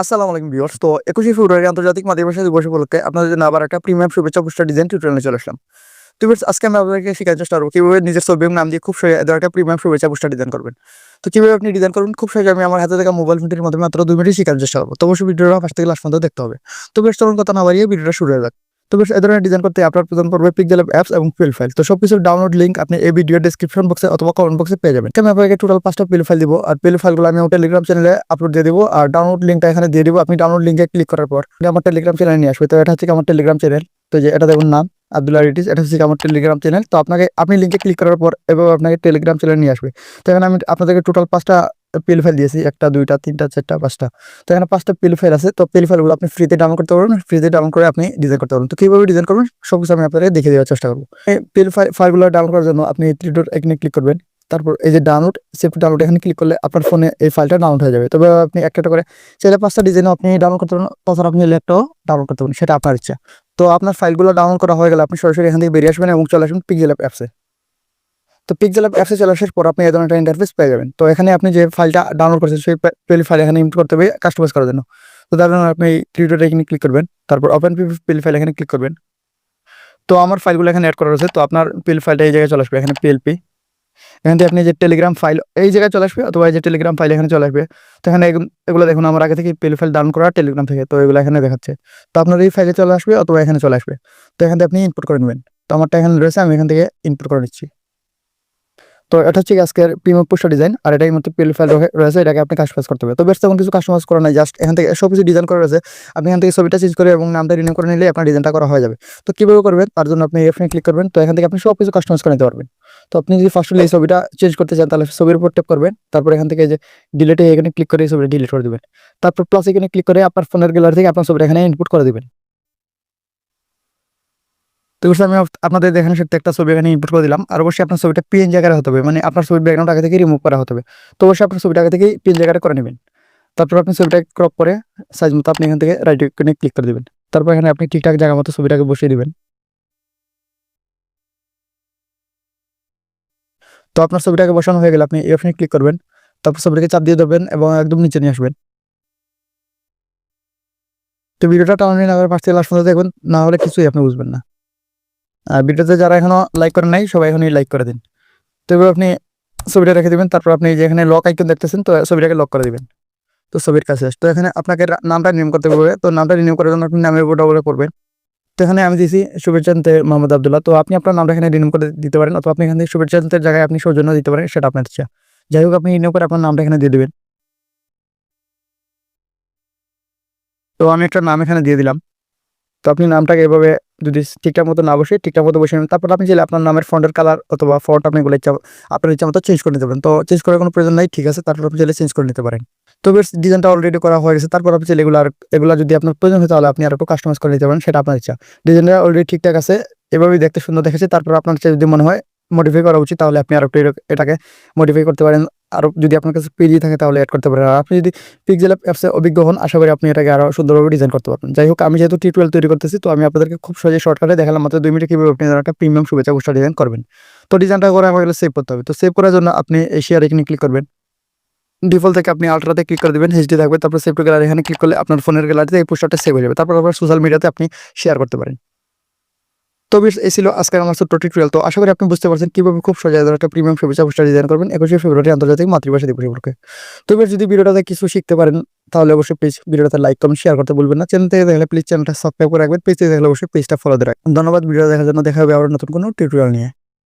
আসসালামু আলাইকুম ভিউয়ার্স। তো একুশে ফেব্রুয়ারি আন্তর্জাতিক মাতৃভাষা দিবস উপলক্ষে আপনাদের জন্য আবার একটা প্রিমিয়াম শুভেচ্ছা পোস্টার ডিজাইন টিউটোরিয়ালে চলে আসলাম। তো ভিউয়ার্স, আজকে আমি আপনাদেরকে শেখার চেষ্টা করব কীভাবে নিজের ছবি এবং নাম দিয়ে খুব সহজে একটা প্রিমিয়াম শুভেচ্ছা পোস্টার ডিজাইন করবেন। তো কীভাবে আপনি ডিজাইন করবেন? খুব সহজে আমি আমার হাতে থাকা মোবাইল ফোনটির মাধ্যমে মাত্র দুই মিনিট শেখার চেষ্টা করব। তো অবশ্যই ভিডিওটা ফার্স্ট থেকে লাস্ট পর্যন্ত দেখতে হবে। তো তখন কথা না বাড়িয়ে ভিডিওটা শুরু হয়ে যাক। তো বেশ এ ধরনের ডিজাইন করতে আপনার প্রদান করবে পিকজেল অ্যাপস এবং পিল ফাইল তো সব কিছুর ডাউনলোড লিঙ্ক আপনি এই ভিডিও ডিসক্রিপশন বক্সে অথবা কমেন্ট বক্সে পেয়ে যাবেন। আমি আপনাকে টোটাল পাঁচটা পিল ফাইল দিব। আর পিল ফাইলগুলো আমি টেলিগ্রাম চ্যানেলে আপলোড দিয়ে দিব। আর ডাউনলোড লিঙ্কটা এখানে দিয়ে দিব। আপনি ডাউনলোড লিঙ্কে ক্লিক করার পর আমার টেলিগ্রাম চ্যানেলে নিয়ে আসবে তো এটা হচ্ছে আমার টেলিগ্রাম চ্যানেল তো যে এটা দেখুন নাম আব্দুল্লাহ রিটিস এটা হচ্ছে আমার টেলিগ্রাম চ্যানেল তো আপনাকে, আপনি লিঙ্কে ক্লিক করার পর এভাবে আপনাকে টেলিগ্রাম চ্যানেল নিয়ে আসবে। তো এখানে আমি আপনাদেরকে টোটাল পাঁচটা পিল ফাইল দিয়েছি, একটা, দুইটা, তিনটা, চারটা, পাঁচটা। তো এখানে পাঁচটা পিল ফাইল আছে, তো পিল ফাইলগুলো আপনি ফ্রিতে ডাউনলোড করতে পারবেন ফ্রিতে ডাউনলোড করে আপনি ডিজাইন করতে পারবেন। তো কীভাবে ডিজাইন করবেন? সব কিছু আমি আপনাদের দেখে দেওয়ার চেষ্টা করব। এই পিল ফাইল ফাইলগুলো ডাউনলোড করার জন্য আপনি থ্রি ডট এখানে ক্লিক করবেন, তারপর এই যে ডাউনলোড সেফ ডাউনলোড এখানে ক্লিক করলে আপনার ফোনে এই ফাইলটা ডাউনলোড হয়ে যাবে। তবে আপনি একটা করে চাইলে পাঁচটা ডিজাইন আপনি ডাউনলোড করতে পারেন তাছাড়া আপনি একটাও ডাউনলোড করতে পারেন সেটা আপনার ইচ্ছা। তো আপনার ফাইলগুলো ডাউনলোড করা হয়ে গেলে আপনি সরাসরি এখান থেকে বেরিয়ে আসবেন এবং চলে আসবেন পিকজেল অ্যাপ অ্যাপসে তো অ্যাপ অ্যাপসে চলে আসার পর আপনি এই ধরনের একটা ইন্টারফেস পেয়ে যাবেন। তো এখানে আপনি যে ফাইলটা ডাউনলোড করছেন, সেই পেল ফাইল এখানে ইম্পোর্ট করতে হবে কাস্টমাইজ করার জন্য। তো তার জন্য আপনি থ্রি এখানে ক্লিক করবেন, তারপর ওপেন পিল ফাইল এখানে ক্লিক করবেন। তো আমার ফাইলগুলো এখানে অ্যাড করা রয়েছে, তো আপনার পিল ফাইলটা এই জায়গায় চলে আসবে, এখানে পিএলপি এখান থেকে আপনি যে টেলিগ্রাম ফাইল এই জায়গায় চলে আসবে, অথবা যে টেলিগ্রাম ফাইল এখানে চলে আসবে। তো এখানে এগুলো- এগুলো দেখুন, আমার আগে থেকে পিল ফাইল ডাউন করা টেলিগ্রাম থেকে, তো এগুলো এখানে দেখাচ্ছে। তো আপনার এই ফাইলে চলে আসবে, অথবা এখানে চলে আসবে। তো এখান থেকে আপনি ইনপুট করে নেবেন। তো আমারটা এখানে রয়েছে, আমি এখান থেকে ইনপুট করে নিচ্ছি। তো এটা হচ্ছে আজকের প্রিমিয়াম পোস্টার ডিজাইন আর এটাই মধ্যে পিল ফাইল রয়েছে, এটাকে আপনি কাস্টমাইজ করতে হবে। তো বেশ, তেমন কিছু কাস্টমাইজ করা নাই জাস্ট এখান থেকে সব কিছু ডিজাইন করা রয়েছে। আপনি এখান থেকে ছবিটা চেঞ্জ করে এবং নামটা রিনিউ করে নিলে আপনার ডিজাইনটা করা হয়ে যাবে। তো কীভাবে করবেন? তার জন্য আপনি এখানে ক্লিক করবেন। তো এখান থেকে আপনি সব কিছু কাস্টমাইজ করে নিতে পারবেন। তো আপনি যদি ফার্স্ট এই ছবিটা চেঞ্জ করতে চান, তাহলে ছবির উপর টেপ করবেন। তারপর এখান থেকে যে ডিলিটে এখানে ক্লিক করে এই ছবিটা ডিলিট করে দেবেন। তারপর প্লাস এখানে ক্লিক করে আপনার ফোনের গ্যালারি থেকে আপনার ছবিটা এখানে ইনপুট করে দেবেন। তো আমি আপনাদের এখানে সত্যি একটা ছবি এখানে ইনপুট করে দিলাম। আর অবশ্যই আপনার ছবিটা পিএন জায়গায় হতে হবে। মানে আপনার ছবির ব্যাকগ্রাউন্ড আগে থেকে রিমুভ করা হতে হবে। তো অবশ্যই আপনার ছবিটা আগে থেকে পিএন জায়গাটা করে নেবেন। তারপর আপনি ছবিটা ক্রপ করে সাইজ মতো আপনি এখান থেকে রাইট এখানে ক্লিক করে দেবেন। তারপর এখানে আপনি ঠিকঠাক জায়গা মতো ছবিটাকে বসিয়ে দিবেন। তো আপনার ছবিটাকে বসানো হয়ে গেলে আপনি এই অপশনে ক্লিক করবেন। তারপর ছবিটাকে চাপ দিয়ে দেবেন এবং একদম নিচে নিয়ে আসবেন। তো ভিডিওটা টাউন আবার পাশ থেকে লাস্ট পর্যন্ত দেখবেন, না হলে কিছুই আপনি বুঝবেন না। ভিডিওতে যারা এখনও লাইক করেন নাই, সবাই এখনই লাইক করে দিন। তো এবার আপনি ছবিটা রেখে দিবেন, তারপর আপনি যে এখানে লক আইকন দেখতেছেন, তো ছবিটাকে লক করে দিবেন। তো ছবির কাছে তো এখানে আপনাকে নামটা রিনিউ করতে হবে। তো নামটা রিনিউ করার জন্য আপনি নামের উপর ডবল করবেন। তো এখানে আমি দিয়েছি শুভেচ্ছান্তে মোহাম্মদ আবদুল্লাহ। তো আপনি আপনার নামটা এখানে রিনিউ করে দিতে পারেন, অথবা আপনি এখান থেকে শুভেচ্ছান্তের জায়গায় আপনি সৌজন্য দিতে পারেন, সেটা আপনার ইচ্ছা। যাই হোক, আপনি রিনিউ করে আপনার নামটা এখানে দিয়ে দিবেন। তো আমি একটা নাম এখানে দিয়ে দিলাম। তো আপনি নামটাকে এভাবে যদি ঠিকঠাক মতো না বসে ঠিকঠাক মতো বসে নেবেন তারপর আপনি চাইলে আপনার নামের ফন্টের কালার অথবা ফন্ট আপনি এগুলো ইচ্ছা আপনার ইচ্ছা মতো চেঞ্জ করে নিতে পারেন। তো চেঞ্জ করার কোনো প্রয়োজন নাই, ঠিক আছে, তারপর আপনি চাইলে চেঞ্জ করে নিতে পারেন। তো বেশ ডিজাইনটা অলরেডি করা হয়ে গেছে, তারপর আপনি চাইলে এগুলো আর এগুলো যদি আপনার প্রয়োজন হয় তাহলে আপনি আর একটু কাস্টমাইজ করে নিতে পারেন, সেটা আপনার ইচ্ছা। ডিজাইনটা অলরেডি ঠিকঠাক আছে, এভাবেই দেখতে সুন্দর দেখেছে তারপর আপনার যদি মনে হয় মডিফাই করা উচিত, তাহলে আপনি আর একটু এটাকে মডিফাই করতে পারেন। আরও যদি আপনার কাছে পেজি থাকে তাহলে অ্যাড করতে পারেন। আর আপনি যদি পিক্সেল অ্যাপসে অভিজ্ঞ হন, আশা করি আপনি এটাকে আরও সুন্দরভাবে ডিজাইন করতে পারবেন। যাই হোক, আমি যেহেতু টিউটোরিয়াল তৈরি করতেছি, তো আমি আপনাদেরকে খুব সহজে শর্টকাটে দেখালাম, মাত্র দুই মিনিটে কীভাবে আপনি একটা প্রিমিয়াম শুভেচ্ছা পোস্টার ডিজাইন করবেন। তো ডিজাইনটা করে আমাকে সেভ করতে হবে। তো সেভ করার জন্য আপনি এই শেয়ার এখানে ক্লিক করবেন। ডিফল্ট থেকে আপনি আলট্রাতে ক্লিক করে দেবেন এইচডি থাকবে, তারপর সেভ টু গ্যালারি এখানে ক্লিক করলে আপনার ফোনের গ্যালারিতে এই পোস্টারটা সেভ হয়ে যাবে। তারপর আপনার সোশ্যাল মিডিয়াতে আপনি শেয়ার করতে পারেন। তো বেশ এই ছিল আজকের আমার ছোট্ট টিউটোরিয়াল তো আশা করি আপনি বুঝতে পারছেন কীভাবে খুব সজায় একটা প্রিমিয়াম শুভেচ্ছা পোস্টার ডিজাইন করবেন। একুশে ফেব্রুয়ারি আন্তর্জাতিক মাতৃভাষা দিবস উপলক্ষে। তো এবার যদি ভিডিওটাতে কিছু শিখতে পারেন, তাহলে অবশ্যই প্লিজ ভিডিওটাতে লাইক কমেন্ট শেয়ার করতে বলবেন না। চ্যানেল থেকে দেখলে প্লিজ চ্যানেলটা সাবস্ক্রাইব করে রাখবেন। পেজ থেকে দেখলে অবশ্যই পেজটা ফলো দিয়ে রাখবেন। ধন্যবাদ ভিডিও দেখার জন্য দেখা হবে আবার নতুন কোনো টিউটোরিয়াল নিয়ে।